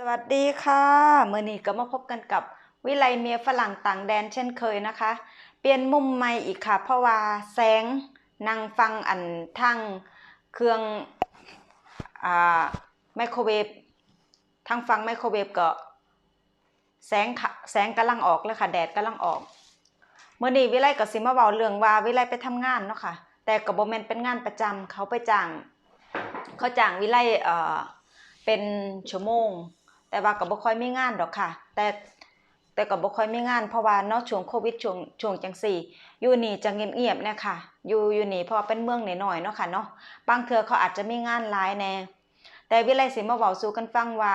สวัสดีค่ะเมื่อนี้ก็มาพบกันกับวิไลเมียฝรั่งต่างแดนเช่นเคยนะคะ เปลี่ยนมุมใหม่อีกค่ะ เพราะว่าแสงนั่งฟังอันทั้งเครื่องอ่าไมโครเวฟทั้งฟังไมโครเวฟก็แสงค่ะแสงกำลังออกแล้วค่ะแดดกำลังออกเมื่อนี้วิไลก็สิมาเว้าเรื่องว่าวิไลไปทำงานเนาะค่ะแต่ก็บ่แมนเป็นงานประจำเขาไปจ้างเขาจ้างวิไลเอ่อเป็นชั่วโมง แต่ว่าก็บ่ค่อยมีงานดอกค่ะ แต่แต่ก็บ่ค่อยมีงานเพราะว่านาะช่วงโควิดช่วงช่วงจังซี่อยู่นี่จะเงียบๆเนี่ยค่ะอยู่อยู่นี่เพราะเป็นเมืองหน้อยๆเนาะค่ะเนาะบางเทื่อเขาอาจจะมีงานหลายแน่แต่วิไลสิมาเว้าสู่กันฟังว่า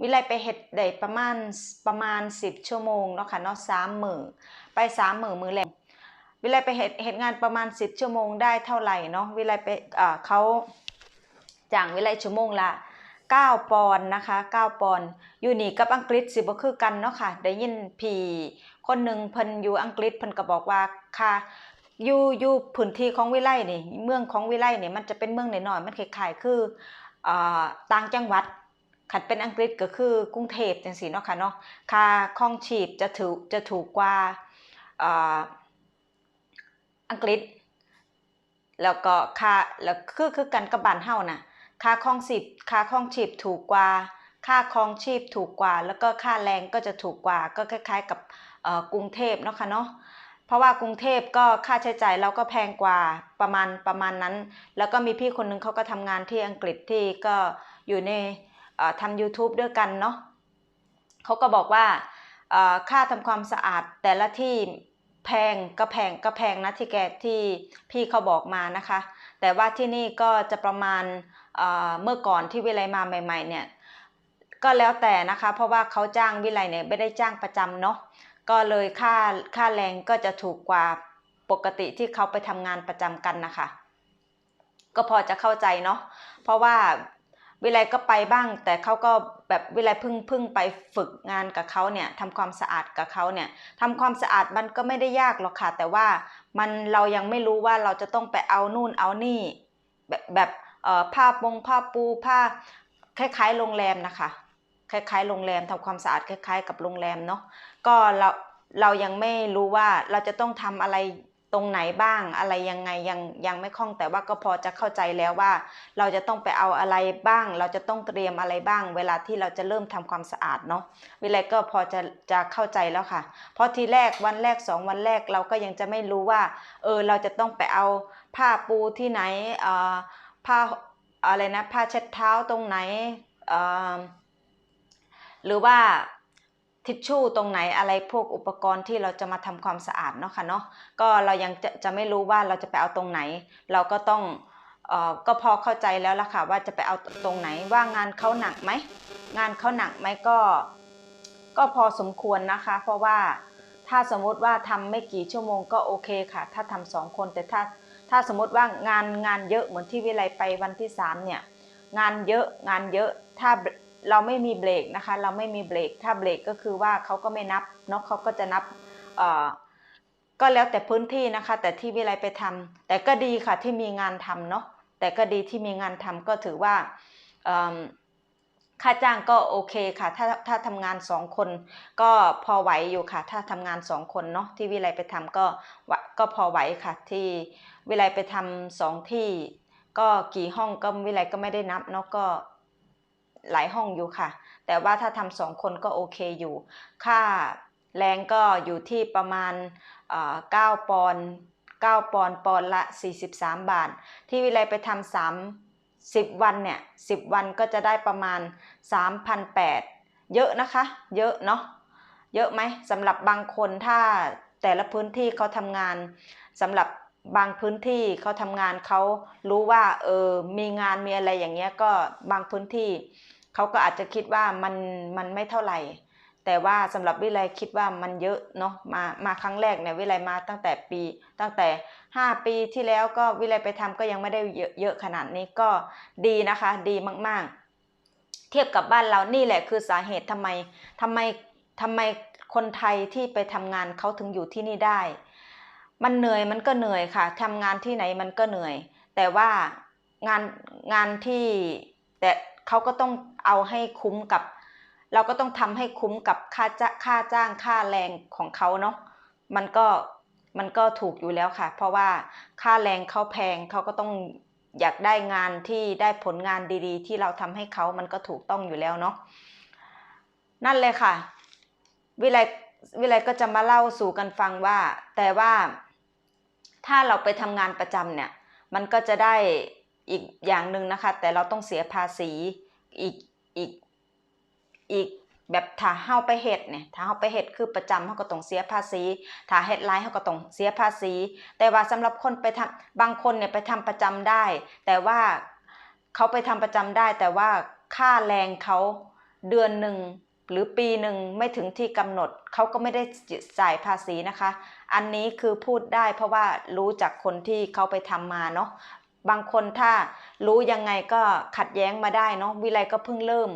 วิไลไปเฮ็ดได้ประมาณประมาณ 10 ชั่วโมงเนาะค่ะเนาะ3มื้อไป3มื้อมื้อแรกวิไลไปเฮ็ดเฮ็ดงานประมาณ 10 ชั่วโมงได้เท่าไหร่เนาะวิไลไปเอ่อเขาจ้างวิไลชั่วโมงละ 9 ปอนด์นะคะ 9 ปอนด์อยู่นี่กับอังกฤษสิบ่คือกันเนาะค่ะ ได้ยินพี่คนหนึ่งเพิ่นอยู่อังกฤษเพิ่นก็บอกว่าค่ะอยู่อยู่พื้นที่ของวิไลนี่ เมืองของวิไลนี่มันจะเป็นเมืองหน้อยๆมันคล้ายๆคืออ่าต่างจังหวัดคันเป็นอังกฤษก็คือกรุงเทพจังซี่เนาะค่ะเนาะค่าครองชีพจะถูกจะถูกกว่าอ่าอังกฤษ แล้วก็ค่าแล้วคือคือกันกับบ้านเฮาน่ะ ค่าครองชีพค่าครองชีพถูกกว่า ค่าครองชีพถูกกว่า แล้วก็ค่าแรงก็จะถูกกว่า ก็คล้าย ๆ กับกรุงเทพเนาะค่ะเนาะเพราะว่ากรุงเทพก็ค่าใช้จ่ายเราก็แพงกว่าประมาณประมาณนั้น แล้วก็มีพี่คนหนึงเขาก็ทำงานที่อังกฤษที่ก็อยู่ในทำ YouTube ด้วยกันเนาะเขาก็บอกว่าค่าทำความสะอาดแต่ละที่ แพงก็แพงก็แพงนะที่แกที่พี่เขาบอกมานะคะ แต่ว่าที่นี่ก็จะประมาณเเมื่อก่อนที่วิไลมาใหม่ ๆ เนี่ยก็แล้วแต่นะคะ เพราะว่าเขาจ้างวิไลเนี่ยไม่ได้จ้างประจำเนาะก็เลยค่าค่าแรงก็จะถูกกว่าปกติที่เขาไปทำงานประจำกันนะคะ ก็พอจะเข้าใจเนาะเพราะว่า วิไลก็ไปบ้าง แต่เขาก็แบบวิไลเพิ่งเพิ่งไปฝึกงานกับเขาเนี่ยทำความสะอาดกับเขาเนี่ยทำความสะอาดมันก็ไม่ได้ยากหรอกค่ะ แต่ว่ามันเรายังไม่รู้ว่าเราจะต้องไปเอานู่นเอานี่ แบบแบบเอ่อผ้าปงผ้าปูผ้าคล้ายๆ โรงแรมนะคะ คล้ายๆ โรงแรมทำความสะอาดคล้าย ๆ กับโรงแรมเนาะก็เราเรายังไม่รู้ว่าเราจะต้องทำอะไร ตรงไหนบ้างอะไรยังไงยังยังไม่คล่องแต่ว่าก็พอจะเข้าใจแล้วว่า เราจะต้องไปเอาอะไรบ้าง เราจะต้องเตรียมอะไรบ้าง เวลาที่เราจะเริ่มทำความสะอาดเนาะวิไลก็พอจะจะเข้าใจแล้วค่ะ เพราะทีแรกวันแรกสองวันแรกเราก็ยังจะไม่รู้ว่าเออเราจะต้องไปเอาผ้าปูที่ไหนเอ่อผ้าอะไรนะผ้าเช็ดเท้าตรงไหนเอ่อหรือว่า ทิชชู่ตรงไหนอะไรพวกอุปกรณ์ที่เราจะมาทำความสะอาดเนาะค่ะเนาะก็เรายังจะจะไม่รู้ว่าเราจะไปเอาตรงไหน เราก็ต้องเอ่อก็พอเข้าใจแล้วล่ะค่ะว่าจะไปเอาตรงไหนว่างานเขาหนักไหมงานเขาหนักไหมก็ ก็พอสมควรนะคะ เพราะว่าถ้าสมมุติว่าทำไม่กี่ชั่วโมงก็โอเคค่ะ ถ้าทำสองคนแต่ถ้าถ้าสมมติว่างานงานเยอะเหมือนที่วิไลไปวันที่สามเนี่ยงานเยอะงานเยอะถ้า เราไม่มีเบรกนะคะ เราไม่มีเบรก ถ้าเบรกก็คือว่าเขาก็ไม่นับเนาะเขาก็จะนับเอ่อก็แล้วแต่พื้นที่นะคะ แต่ที่วิไลไปทำแต่ก็ดีค่ะที่มีงานทำเนาะแต่ก็ดีที่มีงานทำก็ถือว่าค่าจ้างก็โอเคค่ะ ถ้าถ้าทำงานสองคน ก็พอไหวอยู่ค่ะ ถ้าทำงานสองคนเนาะที่วิไลไปทำก็ก็พอไหวค่ะ ที่วิไลไปทำสองที่ ก็กี่ห้องก็วิไลก็ไม่ได้นับเนาะก็ หลายห้องอยู่ค่ะ แต่ว่าถ้าทำสองคนก็โอเคอยู่ ค่าแรงก็อยู่ที่ประมาณเอ่อ9ปอนด์9ปอนปอนละ 43 บาท ที่วิไลไปทำสามสิบวันเนี่ยสิบวันก็จะได้ประมาณ 3,800 เยอะนะคะ เยอะเนาะเยอะไหมสำหรับบางคนถ้าแต่ละพื้นที่เขาทำงานสำหรับบางพื้นที่เขาทำงานเขารู้ว่าเออมีงานมีอะไรอย่างเงี้ยก็บางพื้นที่ เขาก็อาจจะคิดว่ามันมันไม่เท่าไหร่ แต่ว่าสำหรับวิไลคิดว่ามันเยอะเนาะมามาครั้งแรกเนี่ยวิไลมาตั้งแต่ปี ตั้งแต่ 5 ปีที่แล้วก็วิไลไปทำก็ยังไม่ได้เยอะเยอะขนาดนี้ก็ดีนะคะ ดีมากๆ เทียบกับบ้านเรานี่แหละคือสาเหตุทำไมทำไมทำไมคนไทยที่ไปทำงานเขาถึงอยู่ที่นี่ได้ มันเหนื่อยมันก็เหนื่อยค่ะทำงานที่ไหนมันก็เหนื่อย แต่ว่างานงานที่แต่ เขาก็ต้องเอาให้คุ้มกับ เราก็ต้องทำให้คุ้มกับค่าจ้าค่าจ้างค่าแรงของเขาเนาะมันก็มันก็ถูกอยู่แล้วค่ะ เพราะว่าค่าแรงเขาแพงเขาก็ต้องอยากได้งานที่ได้ผลงานดีๆ ที่เราทำให้เขามันก็ถูกต้องอยู่แล้วเนาะนั่นเลยค่ะ วิไลวิไลก็จะมาเล่าสู่กันฟังว่า แต่ว่าถ้าเราไปทำงานประจำเนี่ย มันก็จะได้ อีกอย่างหนึ่งนะคะ แต่เราต้องเสียภาษีอีกอีกอีกแบบถ้าเฮาไปเฮ็ดเนี่ยถ้าเฮาไปเฮ็ดคือประจำเฮาก็ต้องเสียภาษีถ้าเฮ็ดไลน์เฮาก็ต้องเสียภาษี แต่ว่าสำหรับคนไปทำบางคนเนี่ยไปทำประจำได้ แต่ว่าเขาไปทำประจำได้ แต่ว่าค่าแรงเขาเดือนหนึ่งหรือปีหนึ่งไม่ถึงที่กำหนดเขาก็ไม่ได้จ่ายภาษีนะคะ อันนี้คือพูดได้เพราะว่ารู้จากคนที่เขาไปทำมาเนาะ บางคนถ้ารู้ยังไงก็ขัดแย้งมาได้เนาะวิไลก็เพิ่งเริ่ม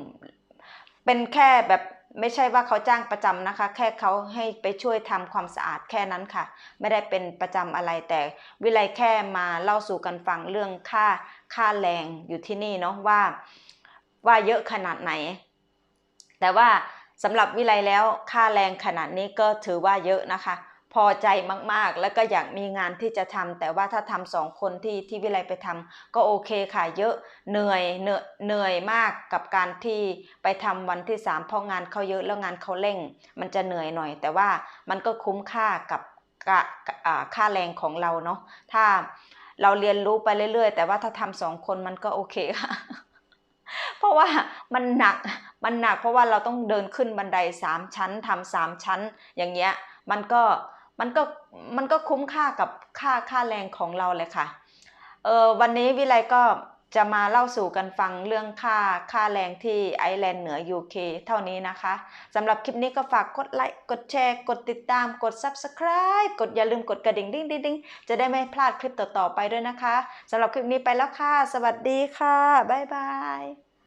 เป็นแค่แบบไม่ใช่ว่าเขาจ้างประจำนะคะ แค่เขาให้ไปช่วยทำความสะอาดแค่นั้นค่ะ ไม่ได้เป็นประจำอะไรแต่วิไลแค่มาเล่าสู่กันฟังเรื่องค่าค่าแรงอยู่ที่นี่เนาะว่าว่าเยอะขนาดไหน แต่ว่าสำหรับวิไลแล้วค่าแรงขนาดนี้ก็ถือว่าเยอะนะคะ พอใจมากๆ แล้วก็อยากมีงานที่จะทำแต่ว่าถ้าทำสองคนที่ที่วิไลไปทำก็โอเคค่ะเยอะเหนื่อยเหนื่อยเหนื่อยมากกับการที่ไปทำวันที่สามเพราะงานเขาเยอะแล้วงานเขาเร่ง มันจะเหนื่อยหน่อย แต่ว่ามันก็คุ้มค่ากับกะอ่าค่าแรงของเราเนาะถ้าเราเรียนรู้ไปเรื่อย ๆ แต่ว่าถ้าทำสองคนมันก็โอเคค่ะเพราะว่ามันหนักมันหนักเพราะว่าเราต้องเดินขึ้นบันไดสามชั้นทำสามชั้นอย่างเงี้ยมันก็ มันก็มันก็คุ้มค่ากับค่าค่าแรงของเราเลยค่ะเออวันนี้วิไลก็จะมาเล่าสู่กันฟังเรื่องค่าค่าแรงที่ไอร์แลนด์เหนือ UK เท่านี้นะคะสำหรับคลิปนี้ก็ฝากกดไลค์กดแชร์ กดติดตามกด Subscribe กดอย่าลืมกดกระดิ่งดิ้งดิ้งดิ้งจะได้ไม่พลาดคลิปต่อๆไปด้วยนะคะสำหรับคลิปนี้ไปแล้วค่ะ สวัสดีค่ะ บ๊ายบาย